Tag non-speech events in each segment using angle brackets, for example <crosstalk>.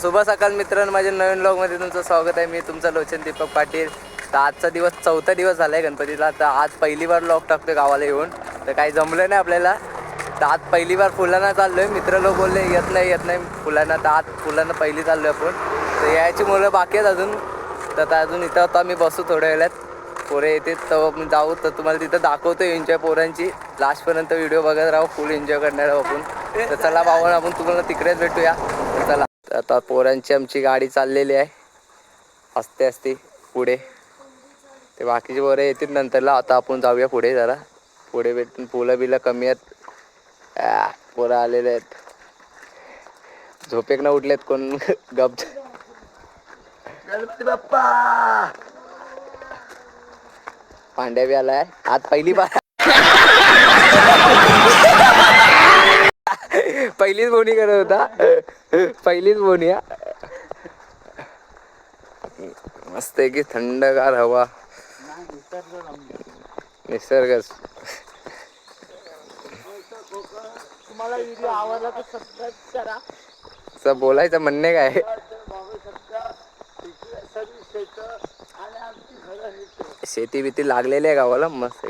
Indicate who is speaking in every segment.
Speaker 1: शुभ सकाळ मित्रांनो माझ्या नवीन ब्लॉगमध्ये तुमचं स्वागत आहे. मी तुमचा लोचन दीपक पाटील. तर आजचा दिवस चौथा दिवस झाला आहे गणपतीला. तर आज पहिली बार ब्लॉग टाकतो गावाला येऊन. तर काही जमलं नाही आपल्याला. तर आज पहिली बार फुलांना चाललो आहे मित्र लोक बोलले येत नाही येत नाही फुलांना. तर आज फुलांना पहिली चाललो आहे आपण. तर यायची मुलं बाकी आहेत अजून. तर आता अजून इथं आता मी बसू थोड्या वेळात. पोरे येते तर आपण जाऊ. तर तुम्हाला तिथं दाखवतो एन्जॉय पोरांची. लास्टपर्यंत व्हिडिओ बघत राहू. फुल एन्जॉय करणार आहोत आपण. तर चला भावना आपण तुम्हाला तिकडेच भेटूया. तर आता पोरांची आमची गाडी चाललेली आहे. असते असते पुढे. ते बाकीचे पोरं येतील नंतरला. आता आपण जाऊया पुढे जरा. पुढे भेटून फुलं बिलं कमी आहेत. पोरं आलेले आहेत. झोपेक ना उठलेत कोण? <laughs> गप.
Speaker 2: गणपती बाप्पा!
Speaker 1: पांड्या बी आलाय. आज पहिली बार. <laughs> पहिलीच बोनी करत होता. पहिलीच हा मस्त आहे की थंडगार हवा. निसर्ग.
Speaker 2: तुम्हाला व्हिडिओ आवडला तर सबस्क्राईब करा.
Speaker 1: असं बोलायचं म्हणणे काय?
Speaker 2: शेत
Speaker 1: बिती लागलेली आहे गावाला मस्त.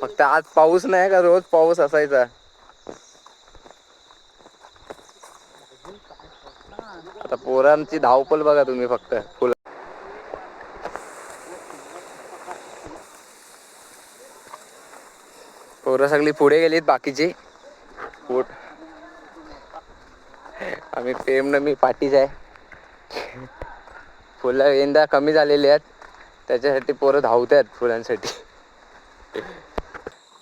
Speaker 1: फक्त आज पाऊस नाही का? रोज पाऊस असायचा. पोरांची धावपल बघा तुम्ही फक्त. फुल पोरं सगळी पुढे गेलीत बाकीची. पोट आम्ही प्रेम न मी पाठीच आहे. फुलं यंदा कमी झालेली आहेत. त्याच्यासाठी पोरं धावत आहेत फुलांसाठी.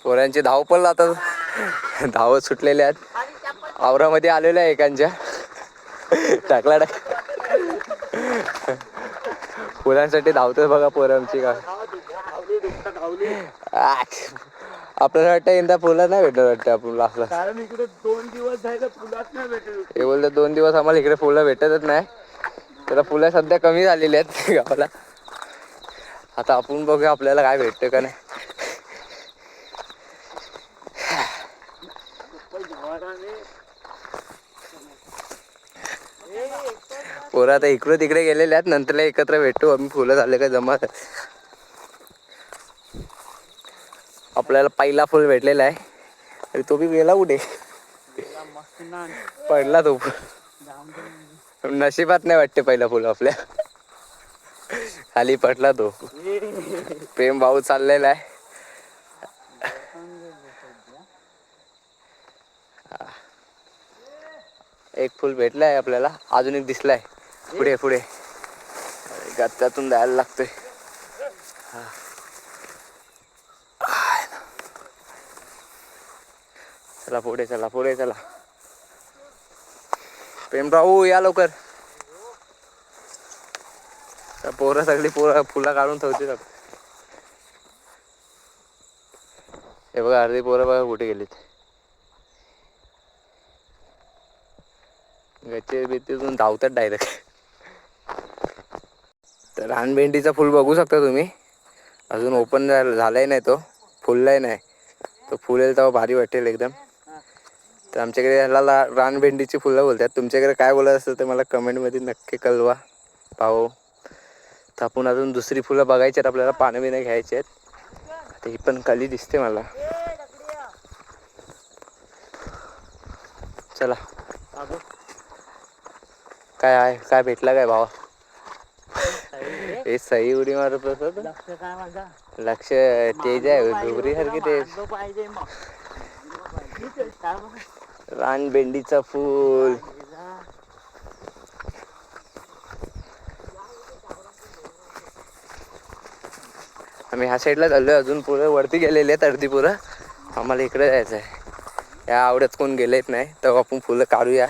Speaker 1: पोरांची धावपळ आता धावत सुटलेले आहेत. आवरामध्ये आलेल्या आहे एकांच्या. टाकला टाक फुलांसाठी धावतोय बघा पोरं आमची का? आपल्याला वाटतं यंदा फुलं नाही भेटत वाटतं आपण लास्टला
Speaker 2: कारण इकडे दोन दिवस झाले नाही
Speaker 1: हे बोलतं दोन दिवस आम्हाला इकडे फुलं भेटतच नाही. तर फुलं सध्या कमी झालेली आहेत <laughs> गावाला. आता आपण बघूया आपल्याला काय भेटतं का नाही. पोरं आता इकडे तिकडे गेलेले आहेत नंतर एकत्र भेटू आम्ही फुलं झाले का जमा. आपल्याला पहिला फुल भेटलेला आहे. अरे तो बी गेला कुठे? पडला तो. नशिबात नाही वाटते पहिला फुल आपल्या. खाली पडला तो. प्रेम भाऊ चाललेला आहे. एक फुल भेटलाय आपल्याला अजून एक दिसलाय. पुढे पुढे. गत्त्यातून द्यायला लागतोय. चला पुढे चला पुढे चला. प्रेमराऊ या लवकर. पोरं सगळी पोरं फुलं काढून ठेवते हे बघा अर्धी पोरं बघा कुठे गेलीत. गच्चे बित्तीतून धावतात डायरेक्ट रानभेंडीचं फुल बघू शकता तुम्ही. अजून ओपन झालाय नाही तो. फुललाही नाही. तो फुलेल तेव्हा भारी वाटेल एकदम. तर आमच्याकडे ह्याला रानभेंडीची फुलं बोलतात. तुमच्याकडे काय बोलत असतं ते मला कमेंटमध्ये नक्की कळवा. पाहो तर आपण अजून दुसरी फुलं बघायची आहेत. आपल्याला पानं बिनं घ्यायची आहेत. तर ही पण कली दिसते मला. चला. काय आहे? काय भेटला काय भावा? हे सई उडी मारत असत.
Speaker 2: लक्ष काय माझा
Speaker 1: लक्ष तेज आहे डुबरी सारखी ते
Speaker 2: रान पाहिजे
Speaker 1: फूल. आम्ही ह्या साईडला चाललोय अजून पुरं वरती गेलेले आहेत अर्धी पुरं. आम्हाला इकडे जायचं आहे. या आवडत कोण गेलेत नाही तर आपण फुलं काढूया.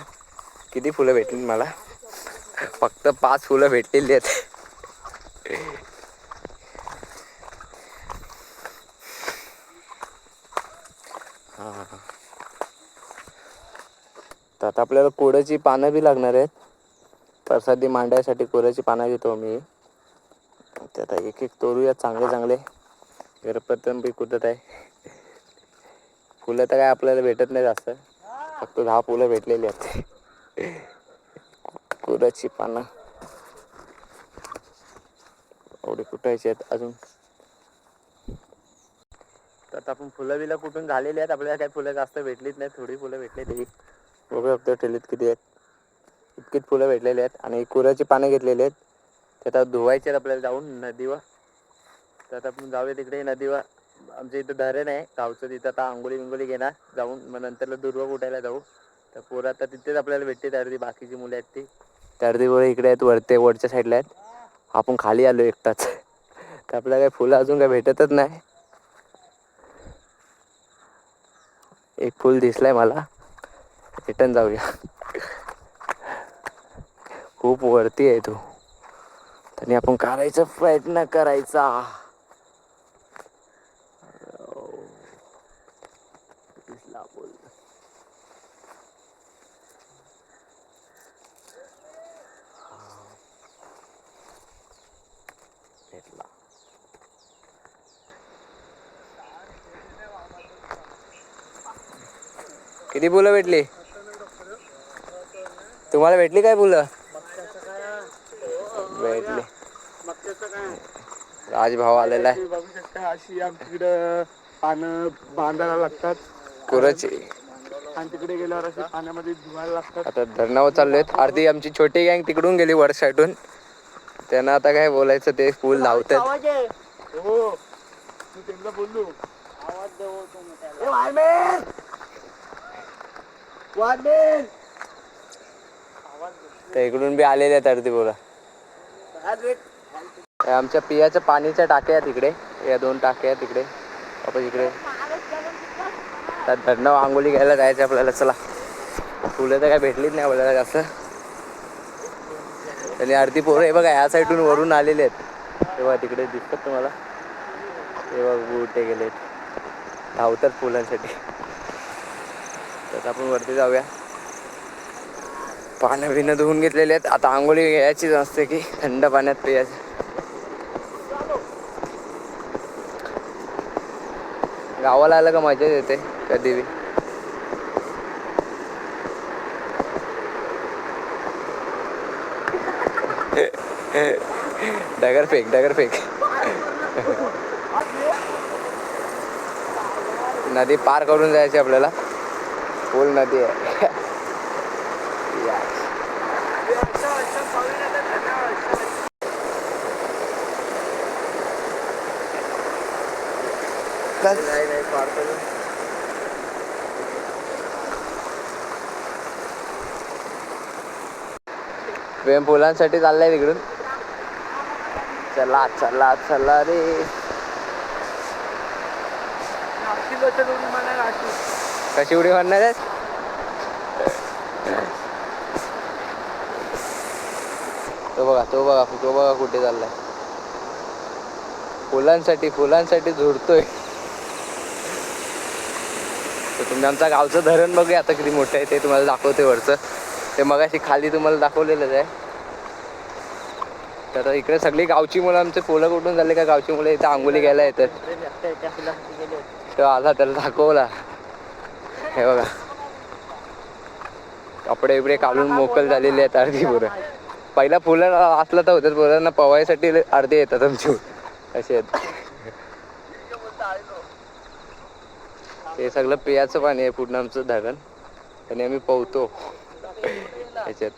Speaker 1: किती फुलं भेटली मला? फक्त पाच फुलं भेटलेली आहेत. आपल्याला कोड्याची पानं बी लागणार आहेत. प्रसादी मांडायसाठी कोऱ्याची पानं घेतो मी. ते आता एक एक तोरूया चांगले चांगले. गणपतन बी कुठत आहे. फुलं तर काय आपल्याला भेटत नाही जास्त फक्त दहा फुलं भेटलेली आहेत. कोऱ्याची पानं. एवढे कुटायचे आहेत अजून? तर आपण फुलं बिलं कुठून झालेली आहेत? आपल्याला काही फुलं जास्त भेटलीच नाही थोडी फुलं भेटली तरी. बघू शकतो ठेलीत किती आहेत? इतकीच फुलं भेटलेली आहेत आणि कुऱ्याची पानं घेतलेली आहेत. ते आता धुवायचे आहेत आपल्याला जाऊन नदीवर. तर आता आपण जाऊया तिकडे नदीवर. आमच्या इथं धरण आहे गावचं तिथं आता आंघोळी बिंगोळी घेणार. जाऊन मग नंतरला दुर्वा उठायला जाऊ. तर पोरं आता तिथेच आपल्याला भेटते त्या अर्धी बाकीची मुलं आहेत ती. त्या अर्धी पोरं इकडे आहेत वरते वरच्या साईडला आहेत. आपण खाली आलो एकटाच. तर आपल्याला काही फुलं अजून काही भेटतच नाही. एक फुल दिसलाय मला. रिटर्न जाऊया. खूप वरती आहे तो. त्यांनी आपण काढायचा प्रयत्न करायचा. किती फुलं भेटली? तुम्हाला भेटली काय फुलं भेटली. राजभाव आलेला आहे.
Speaker 2: बघू शकता अशी आमच्याकडं पानं बांधायला लागतात
Speaker 1: कुराची.
Speaker 2: आणि तिकडे गेल्यावर असे पाण्यामध्ये धुवायला लागतात
Speaker 1: आता धरणावर चाललोय. अर्धी आमची छोटी गँग तिकडून गेली वर साईडून. त्यांना आता काय बोलायचं ते फुल धावत
Speaker 2: आवाज आहे हो मी त्यांना बोललो आवाज
Speaker 1: तर इकडून बी आलेले आहेत अर्धी बोला आमच्या पियाच्या पाणीच्या टाक्या आहेत इकडे. या दोन टाक्या आहेत तिकडे आपण इकडे. त्या धरणं आंघोळी घ्यायला जायचं आपल्याला. चला. फुलं तर काय भेटलीच नाही आपल्याला जास्त. आणि अर्धी पोरं हे बघा ह्या साईडून वरून आलेले आहेत. तेव्हा तिकडे दिसतात तुम्हाला. तेव्हा बुटे गेलेत. धावतात फुलांसाठी. तर आपण वरती जाऊया. पानं बिनं धुवून घेतलेले आहेत. आता आंघोळी घ्यायचीच असते की थंड पाण्यात पियायचं गावाला आलं का मजा येते कधी बी. डगर फेक डगर फेक. नदी पार करून जायची आपल्याला. फुल नदी आहे. नाही नाही पार करून प्रेम फुलांसाठी चाललाय तिकडून. चला चला चला रे. कशी उडी मारणार आहेस? तो बघा तो बघा तो बघा कुठे चाललाय. फुलांसाठी फुलांसाठी झुडतोय. तुम्ही आमचा गावचं धरण बघूया आता किती मोठं आहे ते तुम्हाला दाखवते वरचं. ते मगाशी खाली तुम्हाला दाखवलेलंच आहे. तर इकडे सगळी गावची मुलं आमचे फुलं कुठून झाले का गावची मुलं इथं आंघोळी घ्यायला येतात. तो आला त्याला दाखवला. हे बघा. कपडे बिपडे काढून मोकल झालेले आहेत अर्धी पोरं. पहिला फुलं असलं तर होतं पोरांना पवायसाठी अर्धे येतात आमची. असे आहेत. हे सगळं पियाचं पाणी आहे पूर्ण आमचं धरण. आणि आम्ही पोहतो. ह्याच्यात.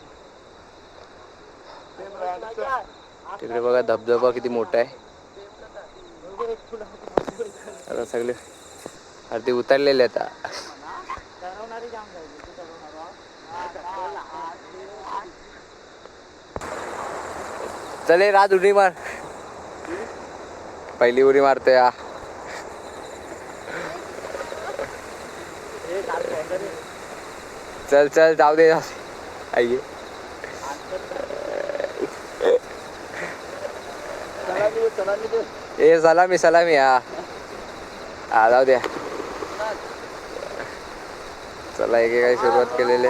Speaker 1: तिकडे बघा धबधबा किती मोठा आहे. आता सगळे अर्धी उतरलेले आता. चले राज उडी मार. पहिली उडी मारतोय हा चल चल जाऊ दे. आई ए सलामी सलामी हा. हा जाऊ द्या चला एकेकाही सुरुवात केलेली.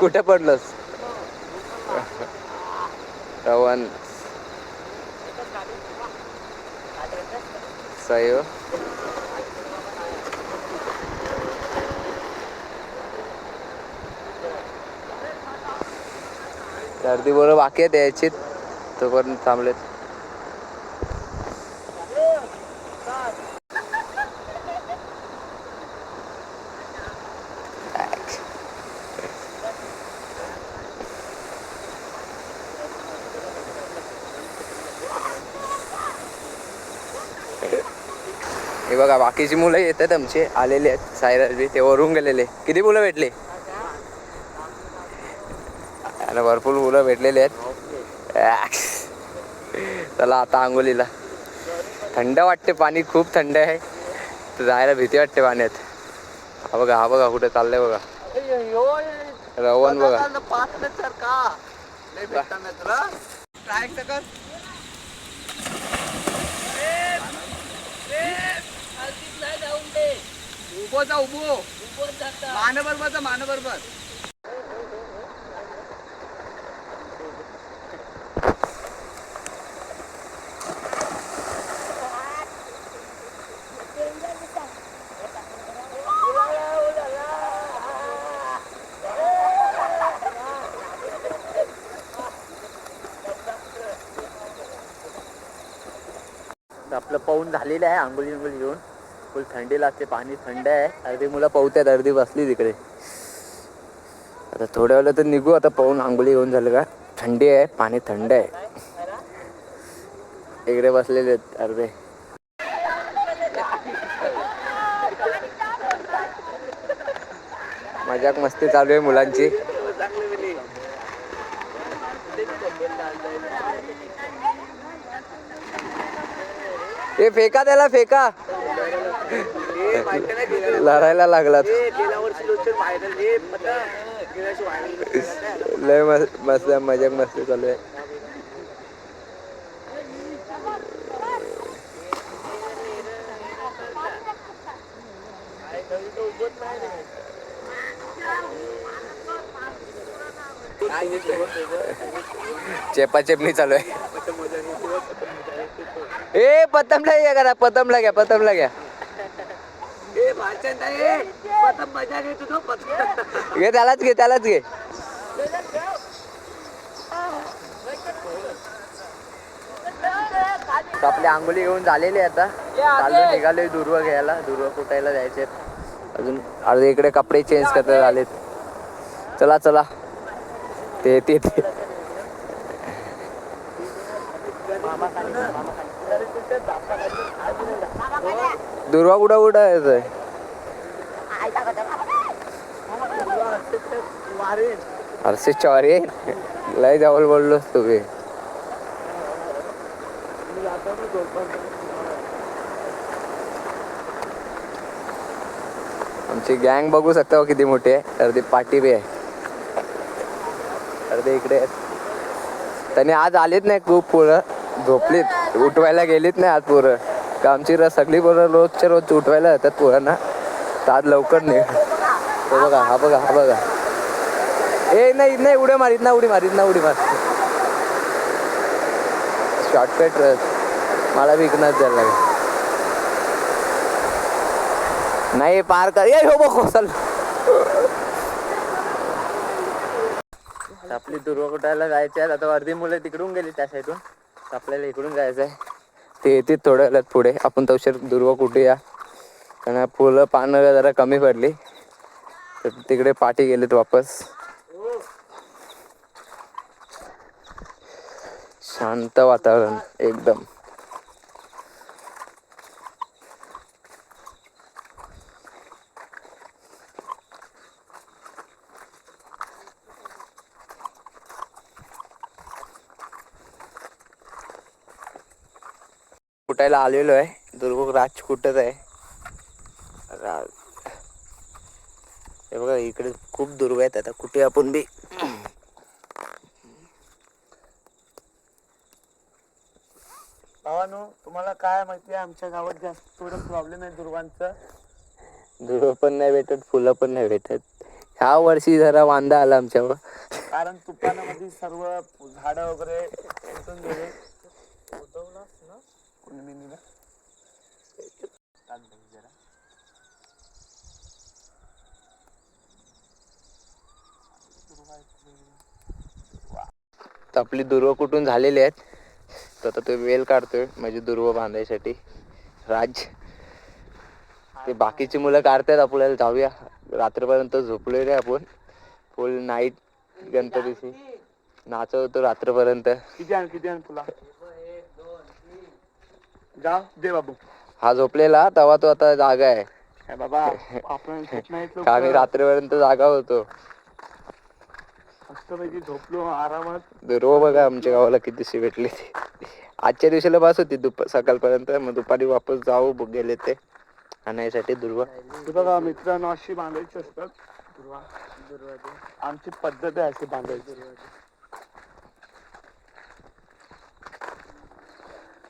Speaker 1: कुठे पडलंस? रवन. सयो गर्दी बरोबर बाकी आहेत यायची. तोपर्यंत थांबलेत. हे बघा बाकीची मुलं येतात आमचे. आलेले आहेत. सायराजबी ते वरून गेलेले. किती मुलं भेटले? आणि भरपूर मुलं भेटलेले आहेत. चला आता आंघोलीला थंड वाटते पाणी खूप थंड आहे. तर जायला भीती वाटते पाण्यात. हा बघा हा बघा कुठे चाललंय बघा. रवण बघा.
Speaker 2: ट्राय कर उभो जा उभो. मान बरोबर जा
Speaker 1: पाऊन झालेलं आहे आंघोळी आंघोळी घेऊन. फुल थंडी लागते पाणी थंड आहे. अर्धी मुलं पावत्यात अर्धी बसली तिकडे. आता थोड्या वेळेला तर निघू आता पाहून आंघोळी घेऊन झालं का? थंडी आहे पाणी थंड आहे. इकडे बसलेले आहेत अर्धे. मजाक मस्ती चालू आहे मुलांची. ए फेका त्याला फेका. लढायला लागलात.
Speaker 2: हे
Speaker 1: लय मस्त मस्त मजाक मस्ती चालू आहे. चेपा चेपणी चालू आहे. ए पतमला घ्या करा पतमला घ्या पतमला घ्या. घे त्यालाच घे त्यालाच घे. आपली आंघोळी घेऊन झालेली आहे आता. चालू निघालोय दुर्व घ्यायला. दुर्व कुटायला जायचे अजून अर्धे इकडे कपडे चेंज करता आलेत चला चला. ते ते ते. दुर्वा कुठं कुठं येतोय अरसे चौरे लय जवळ बोललोस तुम्ही. आमची गँग बघू शकता हो किती मोठी आहे. अर्धी पाठी बी आहे. अर्धे इकडे आहेत. त्यांनी आज आलेत नाही खूप पोरं. झोपलीत. उठवायला गेलीत नाही आज पोरं. का आमची र सगळी पोरं रोजच्या रोज उठवायला येतात पोरांना. तर आज लवकर नाही बघा हा बघा हा बघा. ए नाही नाही उड्या मारीत ना उडी मारीत ना उडी मार शॉर्टकट मला विकणार द्यायला लागेल. नाही पार कर. ये हो बघ हो, चल. आपली दुर्वकुटायला जायचे आहेत आता अर्धी मुलं तिकडून गेली त्या साईडून. तर आपल्याला इकडून जायचं आहे. ते येतील थोड्या वेळात पुढे. आपण तवशेर कुठे कुठूया कारण फुलं पानं जरा कमी पडली. तर तिकडे पाठी गेलेत वापस. शांत वातावरण एकदम. कुटायला आलेलो आहे? दुर्ग राज कुठच आहे? रा- हे बघा इकडे खूप दुर्ग आहेत. आता कुठे आपण बी?
Speaker 2: भावानो तुम्हाला काय माहिती आहे? आमच्या गावात जास्त थोडं प्रॉब्लेम आहे दुर्गांचं.
Speaker 1: दुर्ग पण नाही भेटत फुलं पण नाही भेटत. ह्या वर्षी जरा वांदा आला आमच्यावर.
Speaker 2: कारण तुफानामध्ये सर्व झाडं वगैरे उठून गेले. कोणी मेहंदीला? जरा.
Speaker 1: आहेत आपली दुर्व कुठून झालेली आहेत? तर आता तो वेल काढतोय म्हणजे दुर्व बांधायसाठी. राज. ते बाकीची मुलं काढतायत आपल्याला जाऊया. रात्रीपर्यंत झोपलोय रे आपण. फुल नाईट गणपतीची. नाचवतो रात्रपर्यंत
Speaker 2: किती आण किती आण तुला? जा दे बाबू.
Speaker 1: हा झोपलेला तेव्हा तो आता जागा आहे.
Speaker 2: काय बाबा आपण <laughs>
Speaker 1: आम्ही. रात्रीपर्यंत जागा होतो.
Speaker 2: मस्तपैकी झोपलो आरामात.
Speaker 1: दुर्व बघा आमच्या गावाला कितीशी भेटली ती. आजच्या दिवशीला बस होती दुप सकाळपर्यंत. मग दुपारी वापस जाऊ ब- गेले ते. आणायसाठी दुर्वा.
Speaker 2: हे बघा मित्रांनो अशी बांधायची असतात. दुर्वा. आमची पद्धत आहे अशी बांधायची.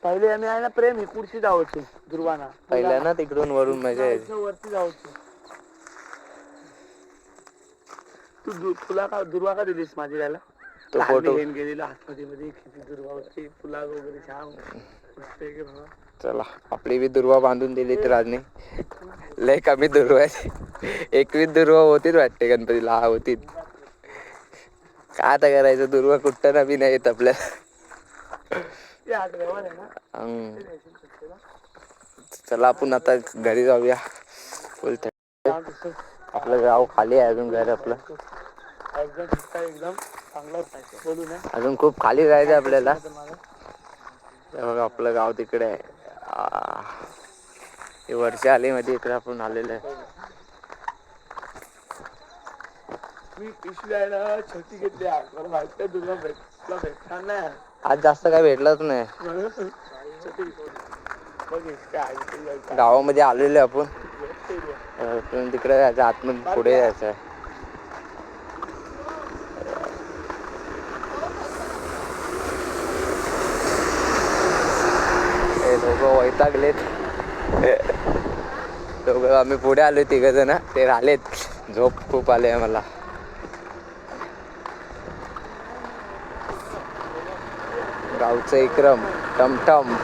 Speaker 2: पहिले आम्ही आहे ना प्रेम इकडची जावची दुर्वाना.
Speaker 1: पहिल्या ना तिकडून वरून मजा यायची.
Speaker 2: वरती जावची तू दु- तुला का दुर्वा का दिलीस माझी याला
Speaker 1: तो photo-
Speaker 2: घेऊन गेलेला आतमध्ये मध्ये किती दुर्वा होती फुला वगैरे छान. मस्त आहे की बाबा.
Speaker 1: चला आपली बी दुर्वा बांधून दिली तर राजने. लय कमी दुर्वा आहेत एकवीस दुर्वा होतीच वाटते गणपतीला. हा होती काय आता करायचं? दुर्वा कुठं ना बी नाही येत आपल्याला.
Speaker 2: ते आज आहे ना
Speaker 1: हम्म. चला आपण आता घरी जाऊया. फुल
Speaker 2: छान
Speaker 1: आपलं गाव खाली आहे अजून घर आपलं.
Speaker 2: एकदम दिसतं, एकदम चांगलं बोलू नये
Speaker 1: अजून खूप खाली जायचं आपल्याला. हे बघा आपलं गाव तिकडे आहे. आ, हे वर्ष आली मध्ये इकडे आपण आलेलो आहे.
Speaker 2: मी पिशवी आहे ना छोटी घेतली आहे. मला माहिती आहे तुला भेट तुला भेटणार नाही.
Speaker 1: आज जास्त काय भेटलंच नाही. गावामध्ये आलेलो आपण. पण तिकडे जायचं आतमध्ये पुढे जायचं दोघं वैतागलेत. दोघं आम्ही पुढे आलो तिघ जण. ते राहिलेत. झोप खूप आले मला. गावचं इक्रम टमटम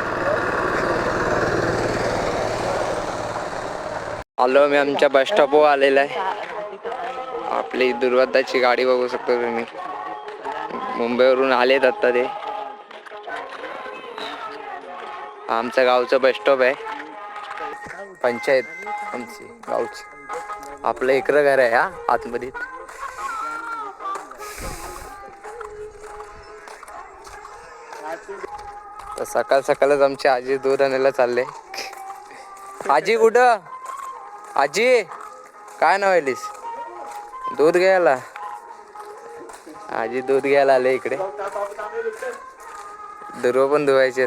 Speaker 1: आलो मी आमच्या बस स्टॉपवर आलेला आहे. आपली दुर्वादाची गाडी बघू शकतो तुम्ही. मुंबईवरून आलेत आता ते. आमच्या गावचं बस स्टॉप आहे. पंचायत आमची गावची. आपलं इकडं घर आहे हा आतमध्ये तर सकाळ सकाळच आमची आजी दूध आणायला चालले. आजी कुठं? आजी काय नाव दूध घ्यायला. आजी दूध घ्यायला आले इकडे. दुर्व पण धुवायचे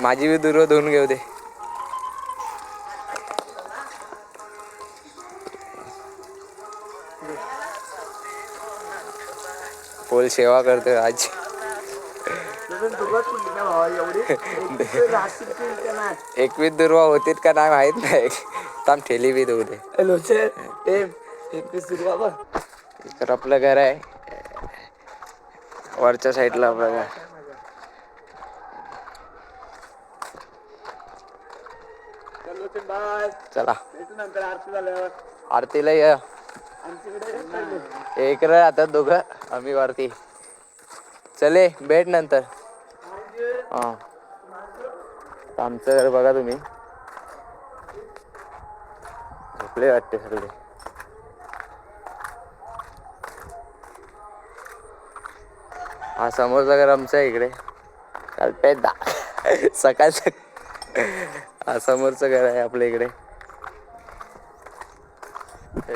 Speaker 1: माझी बी दुर्व धुवून घेऊ दे. पोल सेवा करतोय आजी. एकवीस दुर्वा होतीत का नाही माहीत नाही. थांब ठेली बी धुऊ दे. तर आपलं घर आहे. वरच्या साईडला आपलं घर
Speaker 2: चलो
Speaker 1: आरतीला ये. एक आता दोघं. आम्ही वरती. चले भेट नंतर. हां. आमचं घर बघा तुम्ही. झोपले वाटते सगळे. हा समोरचं घर आमचं आहे इकडे. कल्पेत दा <laughs> सकाळचं हा समोरचं घर आहे आपल्या इकडे.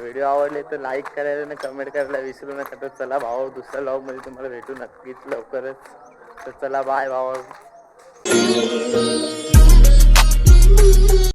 Speaker 1: व्हिडिओ आवडले तर लाईक करायला आणि कमेंट करायला विसरू नका. तर चला भाऊ दुसऱ्या लॉगमध्ये तुम्हाला भेटू नक्कीच लवकरच. तर चला बाय भाऊ.